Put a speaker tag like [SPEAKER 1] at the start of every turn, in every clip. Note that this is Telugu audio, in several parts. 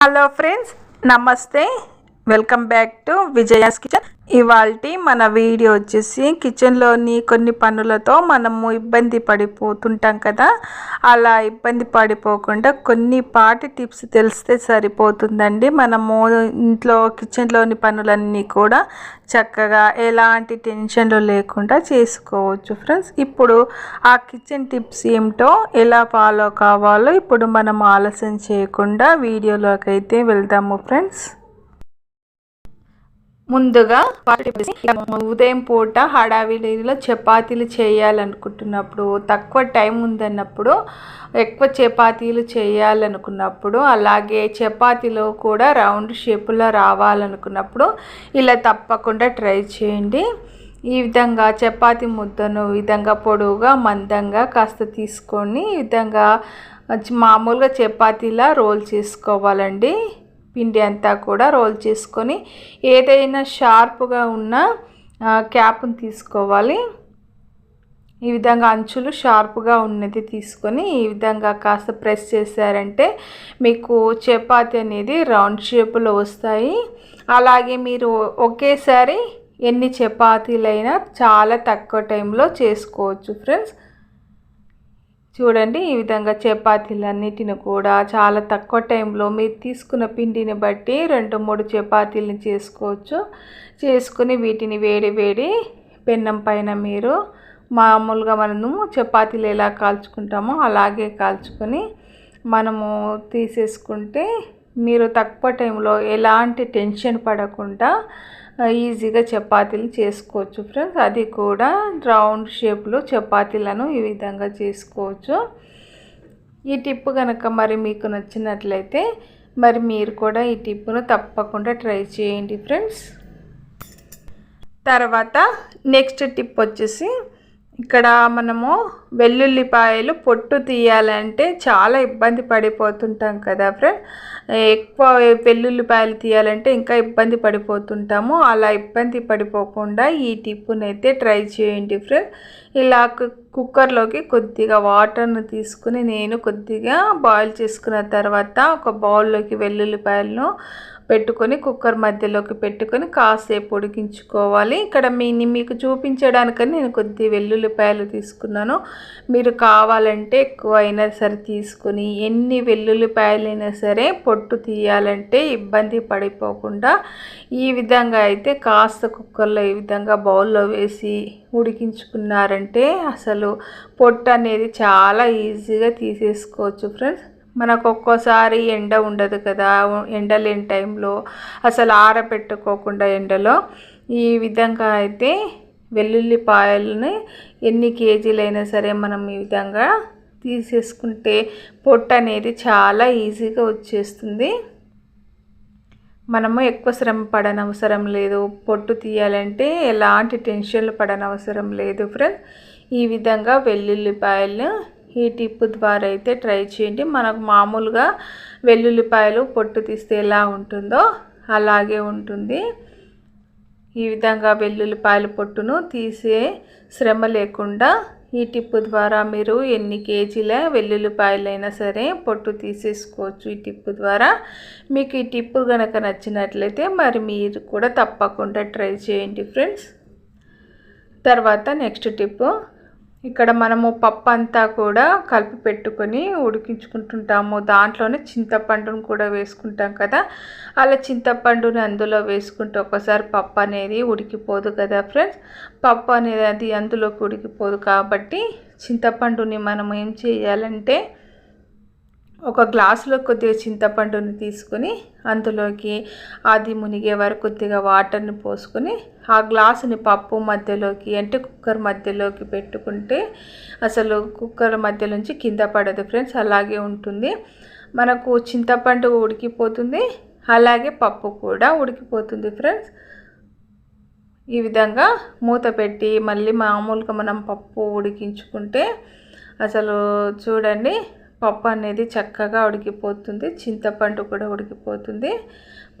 [SPEAKER 1] హలో ఫ్రెండ్స్ నమస్తే. Welcome back to Vijaya's kitchen ఇవాళ మన వీడియో వచ్చేసి కిచెన్లోని కొన్ని పనులతో మనము ఇబ్బంది పడిపోతుంటాం కదా. అలా ఇబ్బంది పడిపోకుండా కొన్ని పాటి టిప్స్ తెలిస్తే సరిపోతుందండి. మనము ఇంట్లో కిచెన్లోని పనులన్నీ కూడా చక్కగా ఎలాంటి టెన్షన్లు లేకుండా చేసుకోవచ్చు ఫ్రెండ్స్ ఇప్పుడు ఆ కిచెన్ టిప్స్ ఏమిటో ఎలా ఫాలో కావాలో ఇప్పుడు మనం ఆలస్యం చేయకుండా వీడియోలోకి అయితే వెళ్దాము ఫ్రెండ్స్ ముందుగా ఉదయం పూట హడావిడిలో చపాతీలు చేయాలనుకుంటున్నప్పుడు తక్కువ టైం ఉందన్నప్పుడు ఎక్కువ చపాతీలు చేయాలనుకున్నప్పుడు అలాగే చపాతీలో కూడా రౌండ్ షేపులో రావాలనుకున్నప్పుడు ఇలా తప్పకుండా ట్రై చేయండి. ఈ విధంగా చపాతి ముద్దను విధంగా పొడవుగా మందంగా కాస్త తీసుకొని ఈ విధంగా మామూలుగా చపాతీలా రోల్ చేసుకోవాలండి. పిండి అంతా కూడా రోల్ చేసుకొని ఏదైనా షార్ప్గా ఉన్న క్యాప్ని తీసుకోవాలి. ఈ విధంగా అంచులు షార్ప్గా ఉన్నది తీసుకొని ఈ విధంగా కాస్త ప్రెస్ చేశారంటే మీకు చపాతి అనేది రౌండ్ షేప్లో వస్తాయి. అలాగే మీరు ఒకేసారి ఎన్ని చపాతీలైనా చాలా తక్కువ టైంలో చేసుకోవచ్చు ఫ్రెండ్స్. చూడండి ఈ విధంగా చపాతీలన్నిటిని కూడా చాలా తక్కువ టైంలో మీరు తీసుకున్న పిండిని బట్టి రెండు మూడు చపాతీలను చేసుకోవచ్చు. చేసుకుని వీటిని వేడి వేడి పెన్నం పైన మీరు మామూలుగా మనము చపాతీలు ఎలా కాల్చుకుంటామో అలాగే కాల్చుకొని మనము తీసేసుకుంటే మీరు తక్కువ టైంలో ఎలాంటి టెన్షన్ పడకుండా ఈజీగా చపాతీలు చేసుకోవచ్చు ఫ్రెండ్స్ అది కూడా రౌండ్ షేప్లో చపాతీలను ఈ విధంగా చేసుకోవచ్చు. ఈ టిప్ కనుక మరి మీకు నచ్చినట్లయితే మరి మీరు కూడా ఈ టిప్పును తప్పకుండా ట్రై చేయండి ఫ్రెండ్స్ తర్వాత నెక్స్ట్ టిప్ వచ్చేసి ఇక్కడ మనము వెల్లుల్లిపాయలు పొట్టు తీయాలంటే చాలా ఇబ్బంది పడిపోతుంటాం కదా ఫ్రెండ్ ఎక్కువ వెల్లుల్లిపాయలు తీయాలంటే ఇంకా ఇబ్బంది పడిపోతుంటాము. అలా ఇబ్బంది పడిపోకుండా ఈ టిప్పునైతే ట్రై చేయండి ఫ్రెండ్ ఇలా కుక్కర్లోకి కొద్దిగా వాటర్ను తీసుకుని నేను కొద్దిగా బాయిల్ చేసుకున్న తర్వాత ఒక బౌల్లోకి వెల్లుల్లిపాయలను పెట్టుకొని కుక్కర్ మధ్యలోకి పెట్టుకొని కాసేపు ఉడికించుకోవాలి. ఇక్కడ మీ మీకు చూపించడానికని నేను కొద్ది వెల్లుల్లిపాయలు తీసుకున్నాను. మీరు కావాలంటే ఎక్కువ అయినా సరే తీసుకుని ఎన్ని వెల్లుల్లిపాయలైనా సరే పొట్టు తీయాలంటే ఇబ్బంది పడిపోకుండా ఈ విధంగా అయితే కాస్త కుక్కర్లో ఈ విధంగా బౌల్లో వేసి ఉడికించుకున్నారంటే అసలు పొట్టు అనేది చాలా ఈజీగా తీసేసుకోవచ్చు ఫ్రెండ్స్. మనకు ఒక్కోసారి ఎండ ఉండదు కదా ఎండ లేని టైంలో అసలు ఆరబెట్టుకోకుండా ఎండలో ఈ విధంగా అయితే వెల్లుల్లిపాయలని ఎన్ని కేజీలైనా సరే మనం ఈ విధంగా తీసేసుకుంటే పొట్టు అనేది చాలా ఈజీగా వచ్చేస్తుంది. మనము ఎక్కువ శ్రమ పడనవసరం లేదు. పొట్టు తీయాలంటే ఎలాంటి టెన్షన్లు పడనవసరం లేదు ఫ్రెండ్ ఈ విధంగా వెల్లుల్లిపాయలు ఈ టిప్ ద్వారా అయితే ట్రై చేయండి. మనకు మామూలుగా వెల్లుల్లిపాయలు పొట్టు తీస్తే ఎలా ఉంటుందో అలాగే ఉంటుంది. ఈ విధంగా వెల్లుల్లిపాయల పొట్టును తీసే శ్రమ లేకుండా ఈ టిప్పు ద్వారా మీరు ఎన్ని కేజీల వెల్లుల్లిపాయలైనా సరే పొట్టు తీసేసుకోవచ్చు. ఈ టిప్పు ద్వారా మీకు ఈ టిప్పు కనుక నచ్చినట్లయితే మరి మీరు కూడా తప్పకుండా ట్రై చేయండి ఫ్రెండ్స్. తర్వాత నెక్స్ట్ టిప్పు ఇక్కడ మనము పప్పు అంతా కూడా కలిపి పెట్టుకొని ఉడికించుకుంటుంటాము. దాంట్లోనే చింతపండును కూడా వేసుకుంటాం కదా. అలా చింతపండుని అందులో వేసుకుంటే ఒకసారి పప్పు అనేది ఉడికిపోదు కదా ఫ్రెండ్స్. పప్పు అనేది అది అందులోకి ఉడికిపోదు కాబట్టి చింతపండుని మనం ఏం చేయాలంటే ఒక గ్లాసులో కొద్దిగా చింతపండుని తీసుకొని అందులోకి అది మునిగే వరకు కొద్దిగా వాటర్ని పోసుకొని ఆ గ్లాసుని పప్పు మధ్యలోకి అంటే కుక్కర్ మధ్యలోకి పెట్టుకుంటే అసలు కుక్కర్ మధ్య నుంచి కింద పడదు ఫ్రెండ్స్ అలాగే ఉంటుంది. మనకు చింతపండు ఉడికిపోతుంది అలాగే పప్పు కూడా ఉడికిపోతుంది ఫ్రెండ్స్. ఈ విధంగా మూత పెట్టి మళ్ళీ మామూలుగా మనం పప్పు ఉడికించుకుంటే అసలు చూడండి పప్పు అనేది చక్కగా ఉడికిపోతుంది చింతపండు కూడా ఉడికిపోతుంది.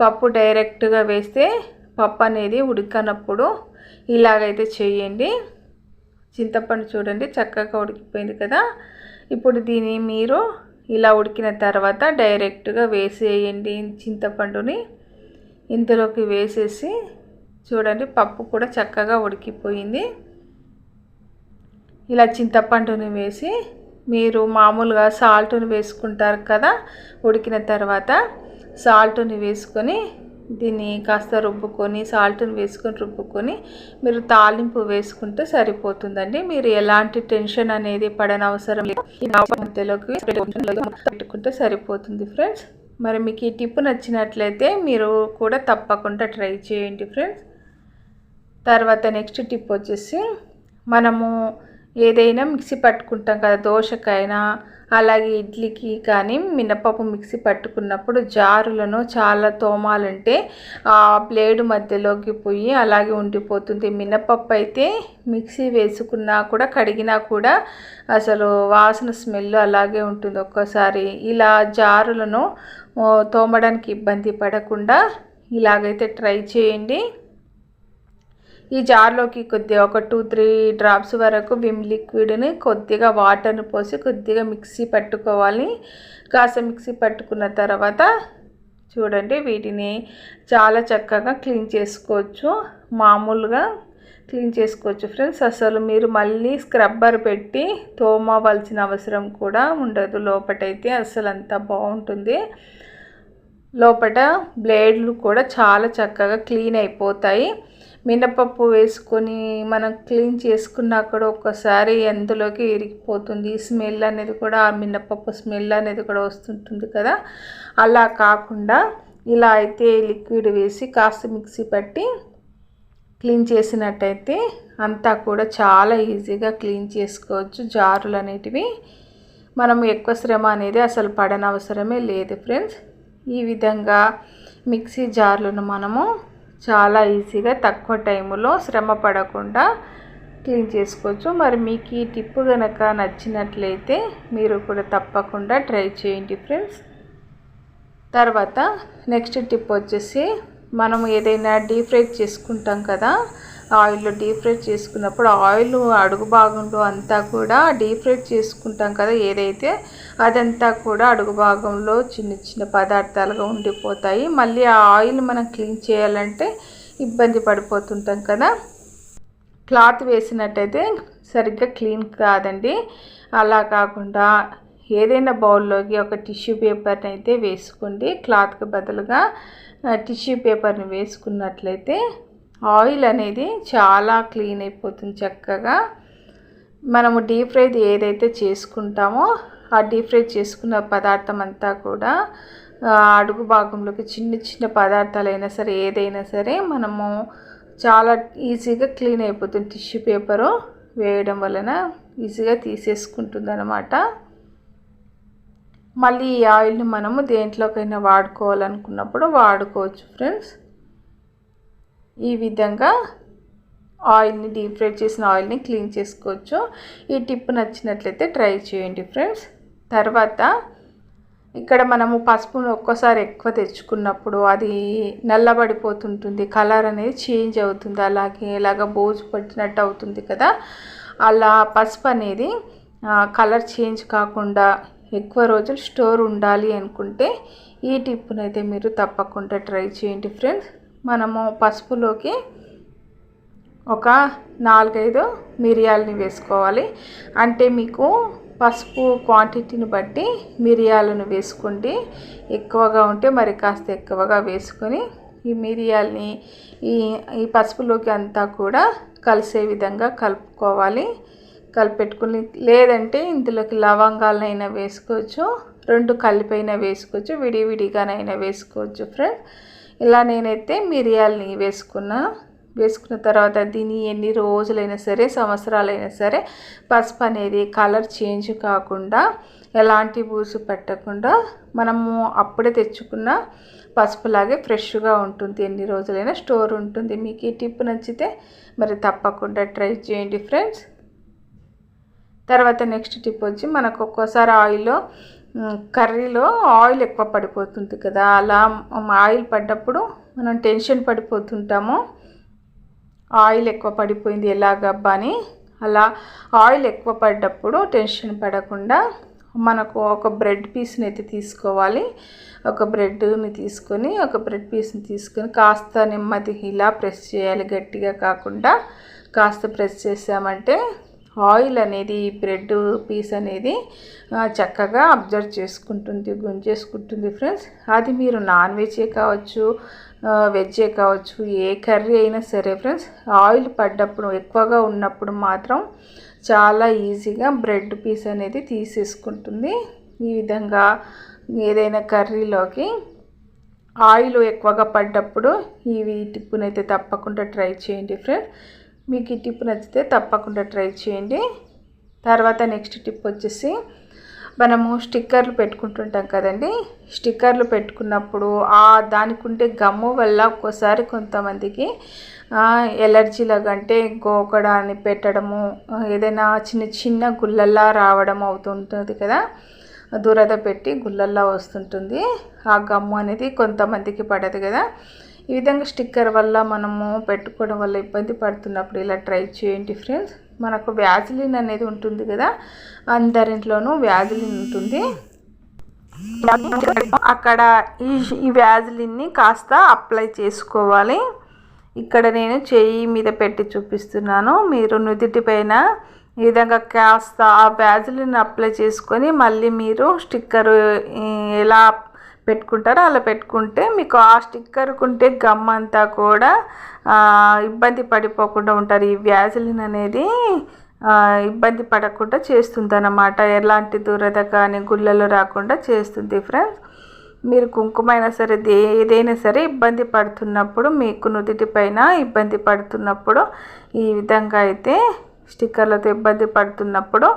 [SPEAKER 1] పప్పు డైరెక్ట్గా వేస్తే పప్పు అనేది ఉడికనప్పుడు ఇలాగైతే చేయండి. చింతపండు చూడండి చక్కగా ఉడికిపోయింది కదా. ఇప్పుడు దీన్ని మీరు ఇలా ఉడికిన తర్వాత డైరెక్ట్గా వేసేయండి చింతపండుని. ఇందులోకి వేసేసి చూడండి పప్పు కూడా చక్కగా ఉడికిపోయింది. ఇలా చింతపండుని వేసి మీరు మామూలుగా సాల్ట్ని వేసుకుంటారు కదా ఉడికిన తర్వాత సాల్ట్ని వేసుకొని దీన్ని కాస్త రుబ్బుకొని సాల్ట్ని వేసుకొని రుబ్బుకొని మీరు తాలింపు వేసుకుంటే సరిపోతుందండి. మీరు ఎలాంటి టెన్షన్ అనేది పడనవసరం లేదు. మధ్యలోకి పెట్టుకుంటే సరిపోతుంది ఫ్రెండ్స్. మరి మీకు ఈ టిప్ నచ్చినట్లయితే మీరు కూడా తప్పకుండా ట్రై చేయండి ఫ్రెండ్స్. తర్వాత నెక్స్ట్ టిప్ వచ్చేసి మనము ఏదైనా మిక్సీ పట్టుకుంటాం కదా దోశకైనా అలాగే ఇడ్లీకి కానీ మినపప్పు మిక్సీ పట్టుకున్నప్పుడు జారులను చాలా తోమాలంటే ఆ బ్లేడ్ మధ్యలోకి పోయి అలాగే ఉండిపోతుంది. మినపప్పు అయితే మిక్సీ వేసుకున్నా కూడా కడిగినా కూడా అసలు వాసన స్మెల్ అలాగే ఉంటుంది ఒక్కోసారి. ఇలా జారులను తోమడానికి ఇబ్బంది పడకుండా ఇలాగైతే ట్రై చేయండి. ఈ జార్లోకి కొద్దిగా ఒక టూ త్రీ డ్రాప్స్ వరకు విమ్ లిక్విడ్ని కొద్దిగా వాటర్ని పోసి కొద్దిగా మిక్సీ పట్టుకోవాలి. కాస్త మిక్సీ పట్టుకున్న తర్వాత చూడండి వీటిని చాలా చక్కగా క్లీన్ చేసుకోవచ్చు. మామూలుగా క్లీన్ చేసుకోవచ్చు ఫ్రెండ్స్. అసలు మీరు మళ్ళీ స్క్రబ్బర్ పెట్టి తోమవలసిన అవసరం కూడా ఉండదు. లోపటైతే అసలు అంత బాగుంటుంది. లోపల బ్లేడ్లు కూడా చాలా చక్కగా క్లీన్ అయిపోతాయి. మినపప్పు వేసుకొని మనం క్లీన్ చేసుకున్నా కూడా ఒక్కసారి అందులోకి ఇరిగిపోతుంది. స్మెల్ అనేది కూడా ఆ మినపప్పు స్మెల్ అనేది కూడా వస్తుంటుంది కదా. అలా కాకుండా ఇలా అయితే లిక్విడ్ వేసి కాస్త మిక్సీ పట్టి క్లీన్ చేసినట్టయితే అంతా కూడా చాలా ఈజీగా క్లీన్ చేసుకోవచ్చు. జారులు అనేటివి మనం ఎక్కువ శ్రమ అనేది అసలు పడనవసరమే లేదు ఫ్రెండ్స్. ఈ విధంగా మిక్సీ జార్లను మనము చాలా ఈజీగా తక్కువ టైంలో శ్రమ పడకుండా క్లీన్ చేసుకోవచ్చు. మరి మీకు ఈ టిప్ కనుక నచ్చినట్లయితే మీరు కూడా తప్పకుండా ట్రై చేయండి ఫ్రెండ్స్. తర్వాత నెక్స్ట్ టిప్ వచ్చేసి మనం ఏదైనా డీప్ ఫ్రై చేసుకుంటాం కదా ఆయిల్లో డీప్ ఫ్రై చేసుకున్నప్పుడు ఆయిల్ అడుగు భాగంలో అంతా కూడా డీప్ ఫ్రై చేసుకుంటాం కదా ఏదైతే అదంతా కూడా అడుగు భాగంలో చిన్న చిన్న పదార్థాలుగా ఉండిపోతాయి. మళ్ళీ ఆ ఆయిల్ మనం క్లీన్ చేయాలంటే ఇబ్బంది పడిపోతుంటాం కదా. క్లాత్ వేసినట్టయితే సరిగ్గా క్లీన్ కాదండి. అలా కాకుండా ఏదైనా బౌల్లోకి ఒక టిష్యూ పేపర్ని అయితే వేసుకోండి. క్లాత్కి బదులుగా టిష్యూ పేపర్ని వేసుకున్నట్లయితే ఆయిల్ అనేది చాలా క్లీన్ అయిపోతుంది చక్కగా. మనము డీప్ ఫ్రై ఏదైతే చేసుకుంటామో ఆ డీప్ ఫ్రై చేసుకున్న పదార్థం అంతా కూడా అడుగు భాగంలోకి చిన్న చిన్న పదార్థాలైనా సరే ఏదైనా సరే మనము చాలా ఈజీగా క్లీన్ అయిపోతుంది. టిష్యూ పేపరు వేయడం వలన ఈజీగా తీసేసుకుంటుంది అనమాట మళ్ళీ ఈ ఆయిల్ని మనము దేంట్లోకైనా వాడుకోవాలనుకున్నప్పుడు వాడుకోవచ్చు ఫ్రెండ్స్. ఈ విధంగా ఆయిల్ని డీప్ ఫ్రై చేసిన ఆయిల్ని క్లీన్ చేసుకోవచ్చు. ఈ టిప్ నచ్చినట్లయితే ట్రై చేయండి ఫ్రెండ్స్. తర్వాత ఇక్కడ మనము పసుపును ఒక్కోసారి ఎక్కువ తెచ్చుకున్నప్పుడు అది నల్లబడిపోతుంటుంది. కలర్ అనేది చేంజ్ అవుతుంది. అలాగే ఇలాగ బోజు పట్టినట్టు అవుతుంది కదా. అలా పసుపు అనేది కలర్ చేంజ్ కాకుండా ఎక్కువ రోజులు స్టోర్ ఉండాలి అనుకుంటే ఈ టిప్పునైతే మీరు తప్పకుండా ట్రై చేయండి ఫ్రెండ్స్. మనము పసుపులోకి ఒక నాలుగైదు మిరియాలని వేసుకోవాలి. అంటే మీకు పసుపు క్వాంటిటీని బట్టి మిరియాలను వేసుకోండి ఎక్కువగా ఉంటే మరి కాస్త ఎక్కువగా వేసుకొని ఈ మిరియాలని ఈ ఈ పసుపులోకి అంతా కూడా కలిసే విధంగా కలుపుకోవాలి. కలిపెట్టుకుని లేదంటే ఇందులోకి లవంగాలనైనా వేసుకోవచ్చు రెండు కలిపైనా వేసుకోవచ్చు విడివిడిగానైనా వేసుకోవచ్చు ఫ్రెండ్స్ ఇలా నేనైతే మిరియాలని వేసుకున్నాను వేసుకున్న తర్వాత దీన్ని ఎన్ని రోజులైనా సరే సంవత్సరాలైనా సరే పసుపు అనేది కలర్ చేంజ్ కాకుండా ఎలాంటి బూసు పెట్టకుండా మనము అప్పుడే తెచ్చుకున్న పసుపులాగే ఫ్రెష్గా ఉంటుంది. ఎన్ని రోజులైనా స్టోర్ ఉంటుంది. మీకు ఈ టిప్ నచ్చితే మరి తప్పకుండా ట్రై చేయండి ఫ్రెండ్స్. తర్వాత నెక్స్ట్ టిప్ వచ్చి మనకు ఒక్కోసారి ఆయిల్లో కర్రీలో ఆయిల్ ఎక్కువ పడిపోతుంది కదా అలా ఆయిల్ పడ్డప్పుడు మనం టెన్షన్ పడిపోతుంటాము. ఆయిల్ ఎక్కువ పడిపోయింది ఎలాగబ్బా అని. అలా ఆయిల్ ఎక్కువ పడ్డప్పుడు టెన్షన్ పడకుండా మనకు ఒక బ్రెడ్ పీస్ని అయితే తీసుకోవాలి. ఒక బ్రెడ్ని తీసుకొని ఒక బ్రెడ్ పీస్ని తీసుకొని కాస్త నెమ్మది ఇలా ప్రెస్ చేయాలి. గట్టిగా కాకుండా కాస్త ప్రెస్ చేసామంటే ఆయిల్ అనేది బ్రెడ్ పీస్ అనేది చక్కగా అబ్జర్వ్ చేసుకుంటుంది గుంజేసుకుంటుంది ఫ్రెండ్స్. అది మీరు నాన్ వెజే కావచ్చు వెజ్జే కావచ్చు ఏ కర్రీ అయినా సరే ఫ్రెండ్స్ ఆయిల్ పడ్డప్పుడు ఎక్కువగా ఉన్నప్పుడు మాత్రం చాలా ఈజీగా బ్రెడ్ పీస్ అనేది తీసేసుకుంటుంది. ఈ విధంగా ఏదైనా కర్రీలోకి ఆయిల్ ఎక్కువగా పడ్డప్పుడు ఇవి టిప్పునైతే తప్పకుండా ట్రై చేయండి ఫ్రెండ్స్. మీకు ఈ టిప్ నచ్చితే తప్పకుండా ట్రై చేయండి. తర్వాత నెక్స్ట్ టిప్ వచ్చేసి మనము స్టిక్కర్లు పెట్టుకుంటుంటాం కదండి. స్టిక్కర్లు పెట్టుకున్నప్పుడు ఆ దానికి ఉండే గమ్ము వల్ల ఒక్కోసారి కొంతమందికి ఎలర్జీ లాగంటే గోకడాన్ని పెట్టడము ఏదైనా చిన్న చిన్న గుల్లల్లా రావడం అవుతుంటుంది కదా. దురద పెట్టి గుళ్ళల్లా వస్తుంటుంది. ఆ గమ్ము అనేది కొంతమందికి పడదు కదా. ఈ విధంగా స్టిక్కర్ వల్ల మనము పెట్టుకోవడం వల్ల ఇబ్బంది పడుతున్నప్పుడు ఇలా ట్రై చేయండి ఫ్రెండ్స్. మనకు వ్యాజిలిన్ అనేది ఉంటుంది కదా అందరింట్లోనూ వ్యాజిలిన్ ఉంటుంది. అక్కడ ఈ ఈ వ్యాజిలిన్ని కాస్త అప్లై చేసుకోవాలి. ఇక్కడ నేను చేయి మీద పెట్టి చూపిస్తున్నాను. మీరు నుదుటి పైన ఈ విధంగా కాస్త ఆ వ్యాజిలిన్ అప్లై చేసుకొని మళ్ళీ మీరు స్టిక్కర్ ఎలా పెట్టుకుంటారో అలా పెట్టుకుంటే మీకు ఆ స్టిక్కర్కుంటే గమ్ అంతా కూడా ఇబ్బంది పడిపోకుండా ఉంటారు. ఈ వ్యాజిలిన్ అనేది ఇబ్బంది పడకుండా చేస్తుంది అన్నమాట ఎలాంటి దురద కానీ గుళ్ళలు రాకుండా చేస్తుంది ఫ్రెండ్స్. మీరు కుంకుమైనా సరే ఏదైనా సరే ఇబ్బంది పడుతున్నప్పుడు మీకు నుదుటిపైన ఇబ్బంది పడుతున్నప్పుడు ఈ విధంగా అయితే స్టిక్కర్లతో ఇబ్బంది పడుతున్నప్పుడు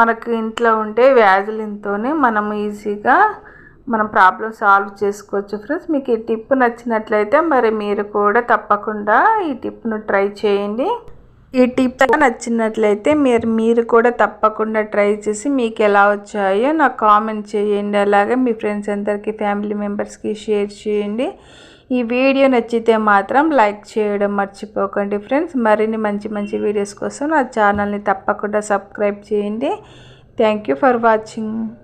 [SPEAKER 1] మనకు ఇంట్లో ఉండే వ్యాజిలిన్తోనే మనం ఈజీగా మనం ప్రాబ్లం సాల్వ్ చేసుకోవచ్చు ఫ్రెండ్స్ మీకు ఈ టిప్ నచ్చినట్లయితే మరి మీరు కూడా తప్పకుండా ఈ టిప్ను ట్రై చేయండి. ఈ టిప్ నచ్చినట్లయితే మీరు మీరు కూడా తప్పకుండా ట్రై చేసి మీకు ఎలా వచ్చాయో నాకు కామెంట్ చేయండి. అలాగే మీ ఫ్రెండ్స్ అందరికీ ఫ్యామిలీ మెంబర్స్కి షేర్ చేయండి. ఈ వీడియో నచ్చితే మాత్రం లైక్ చేయడం మర్చిపోకండి ఫ్రెండ్స్ మరిన్ని మంచి మంచి వీడియోస్ కోసం నా ఛానల్ని తప్పకుండా సబ్స్క్రైబ్ చేయండి. Thank you for watching